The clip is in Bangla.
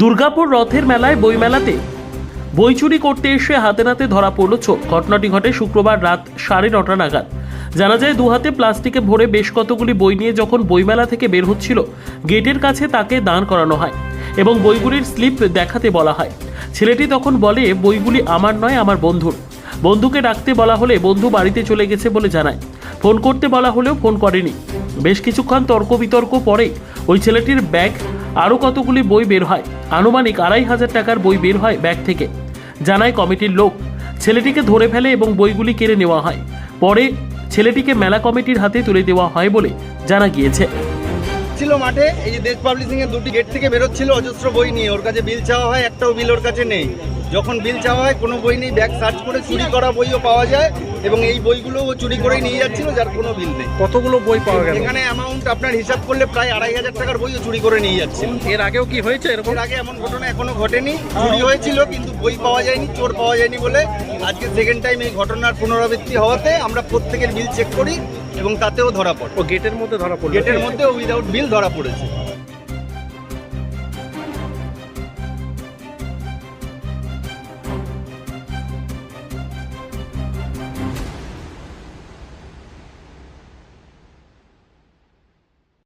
দুর্গাপুর রথের মেলায় বইমেলাতে। বই চুরি করতে এসে হাতে নাতে ধরা পড়ল চোর ঘটনাটি ঘটে শুক্রবার রাত সাড়ে নটা নাগাদ। জানা যায়, দুহাতে প্লাস্টিকে ভরে বেশ কতগুলি বই নিয়ে যখন বইমেলা থেকে বের হচ্ছিল, গেটের কাছে তাকে দাঁড় করানো হয় এবং বইগুলির স্লিপ দেখাতে বলা হয়। ছেলেটি তখন বলে, বইগুলি আমার নয়, আমার বন্ধুর। বন্ধুকে ডাকতে বলা হলে বন্ধু বাড়িতে চলে গেছে বলে জানায়। ফোন করতে বলা হলেও ফোন করেনি। বেশ কিছুক্ষণ তর্ক বিতর্ক পরে ওই ছেলেটির ব্যাগ আরও কতগুলি বই বের হয়? আনুমানিক আড়াই হাজার টাকার বই বের হয় ব্যাগ থেকে। জানায় কমিটির লোক, ছেলেটিকে ধরে ফেলে এবং বইগুলি কেড়ে নেওয়া হয়। পরে ছেলেটিকে মেলা কমিটির হাতে তুলে দেওয়া হয় বলে জানা গিয়েছে। ছিল মাঠে, এই যে দেশ পাবলিশিং এর দুটি গেট থেকে বেরোচ্ছিল অজস্র বই নিয়ে। ওর কাছে বিল চাওয়া হয়, একটাও বিল ওর কাছে নেই। যখন বিল চাওয়া হয় কোনো বই নেই ব্যাগ সার্চ করে চুরি করা বইও পাওয়া যায় এবং এই বইগুলো ও চুরি করেই নিয়ে যাচ্ছিল যার কোনো বিল নেই। কতগুলো বই পাওয়া গেল? এখানে অ্যামাউন্ট আপনার হিসাব করলে প্রায় আড়াই হাজার টাকার বইও চুরি করে নিয়ে যাচ্ছিল। এর আগেও কি হয়েছে এরকম? আগে এমন ঘটনা এখনও ঘটেনি। চুরি হয়েছিল কিন্তু বই পাওয়া যায়নি চোর পাওয়া যায়নি বলে আজকে সেকেন্ড টাইম এই ঘটনার পুনরাবৃত্তি হওয়াতে আমরা প্রত্যেকের বিল চেক করি এবং তাতেও ধরা পড়ে। ও গেটের মধ্যে ধরা পড়ল। গেটের মধ্যে উইদাউট বিল ধরা পড়েছে।